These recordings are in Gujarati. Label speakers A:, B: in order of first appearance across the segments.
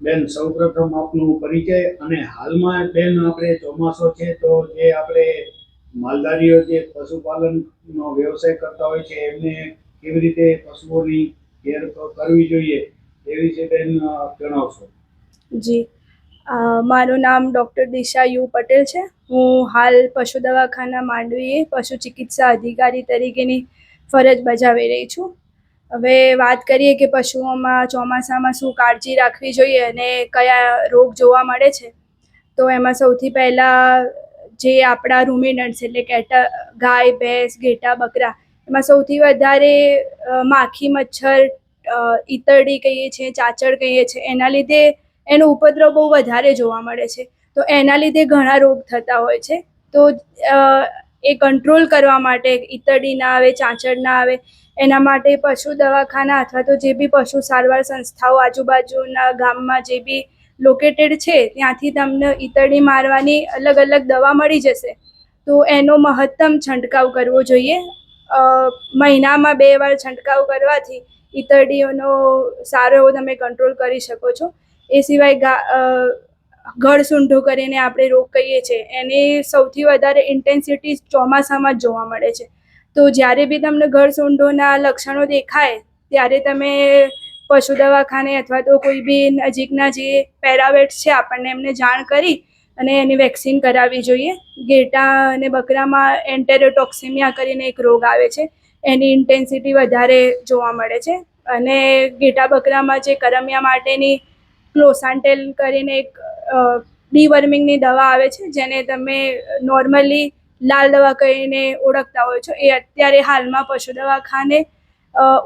A: બેન, સૌપ્રથમ આપનો પરિચય અને હાલમાં બેન આપણે ચોમાસો છે, તો જે આપણે માલધારીઓ જે પશુપાલનનો વ્યવસાય કરતા હોય છે, એમને કેવી રીતે પશુઓની કેર કરવી જોઈએ એ વિશે બેન જણાવશો.
B: જી. મારું નામ ડૉક્ટર દિશા યુ પટેલ છે. હું હાલ પશુ દવાખાના માંડવીએ પશુ ચિકિત્સા અધિકારી તરીકેની ફરજ બજાવી રહી છું. હવે વાત કરીએ કે પશુઓમાં ચોમાસામાં શું કાળજી રાખવી જોઈએ અને કયા રોગ જોવા મળે છે, તો એમાં સૌથી પહેલાં જે આપણા રૂમિનન્ટ્સ એટલે કેટા, ગાય, ભેંસ, ઘેટા, બકરા, એમાં સૌથી વધારે માખી, મચ્છર ઈતરડી કહીએ છીએ ચાચડ કહીએ છીએ, એના લીધે એનો ઉપદ્રવ બહુ વધારે જોવા મળે છે. તો એના લીધે ઘણા રોગ થતા હોય છે. તો એ કંટ્રોલ કરવા માટે ઈતરડી ના આવે, ચાંચડ ના આવે, એના માટે પશુ દવાખાના અથવા તો જે બી પશુ સારવાર સંસ્થાઓ આજુબાજુના ગામમાં જે બી લોકેટેડ છે, ત્યાંથી તમને ઈતરડી મારવાની અલગ અલગ દવા મળી જશે. તો એનો મહત્તમ છંટકાવ કરવો જોઈએ. મહિનામાં બે વાર છંટકાવ કરવાથી ઈતરડીઓનો સારો એવો તમે કંટ્રોલ કરી શકો છો. એ સિવાય ગા ગળસૂંઢો કરીને આપણે રોગ કહીએ છીએ એની સૌથી વધારે ઇન્ટેન્સિટી ચોમાસામાં જ જોવા મળે છે. તો જ્યારે બી તમને ગળસૂંઢોના લક્ષણો દેખાય, ત્યારે તમે પશુ દવાખાને અથવા તો કોઈ બી નજીકના જે પેરાવેટ્સ છે, આપણને એમને જાણ કરી અને એની વેક્સિન કરાવવી જોઈએ. ઘેટા અને બકરામાં એન્ટેરોટોક્સિમિયા કરીને એક રોગ આવે છે, એની ઇન્ટેન્સિટી વધારે જોવા મળે છે. અને ઘેટા બકરામાં જે કરમિયા માટેની ક્લોસાન્ટેલ કરીને એક ડીવર્મિંગની દવા આવે છે, જેને તમે નોર્મલી લાલ દવા કહીને ઓળખતા હોય છો, એ અત્યારે હાલમાં પશુ દવાખાને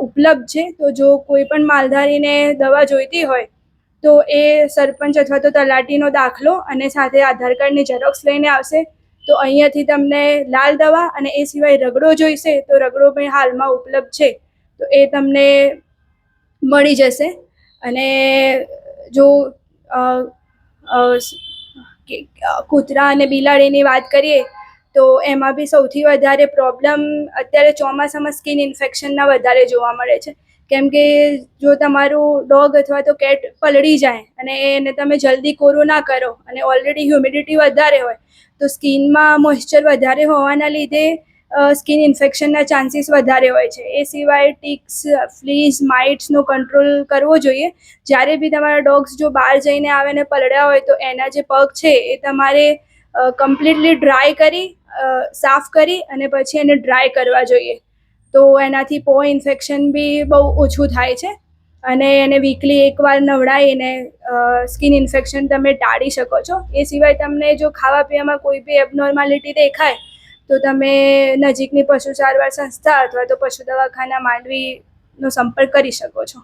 B: ઉપલબ્ધ છે. તો જો કોઈ પણ માલધારીને દવા જોઈતી હોય, તો એ સરપંચ અથવા તો તલાટીનો દાખલો અને સાથે આધાર કાર્ડની ઝેરોક્સ લઈને આવશે. તો અહીંયાથી તમને લાલ દવા અને એ સિવાય રગડો જોઈશે, તો રગડો પણ હાલમાં ઉપલબ્ધ છે. તો એ તમને મળી જશે. અને જો કૂતરા અને બિલાડીની વાત કરીએ, તો એમાં બી સૌથી વધારે પ્રોબ્લેમ અત્યારે ચોમાસામાં સ્કિન ઇન્ફેક્શનના વધારે જોવા મળે છે. કેમ કે જો તમારું ડોગ અથવા તો કેટ પલળી જાય અને એને તમે જલ્દી કોરું ના કરો અને ઓલરેડી હ્યુમિડિટી વધારે હોય, તો સ્કિનમાં મોઇશ્ચર વધારે હોવાના લીધે સ્કિન ઇન્ફેક્શનના ચાન્સીસ વધારે હોય છે. એ સિવાય ટિક્સ, ફ્લીઝ, માઇટ્સનો કંટ્રોલ કરવો જોઈએ. જ્યારે બી તમારા ડોગ્સ જો બહાર જઈને આવે ને પલળ્યા હોય તો એના જે પગ છે એ તમારે કમ્પ્લીટલી ડ્રાય કરી સાફ કરી અને પછી એને ડ્રાય કરવા જોઈએ. તો એનાથી પો ઇન્ફેક્શન બી બહુ ઓછું થાય છે અને એને વીકલી એકવાર નવડાવીને સ્કિન ઇન્ફેક્શન તમે ટાળી શકો છો. એ સિવાય તમને જો ખાવા પીવામાં કોઈ બી એબનોર્માલિટી દેખાય તો તમે નજીકની પશુ સારવાર સંસ્થા અથવા તો પશુ દવાખાના માંડવીનો સંપર્ક કરી શકો છો.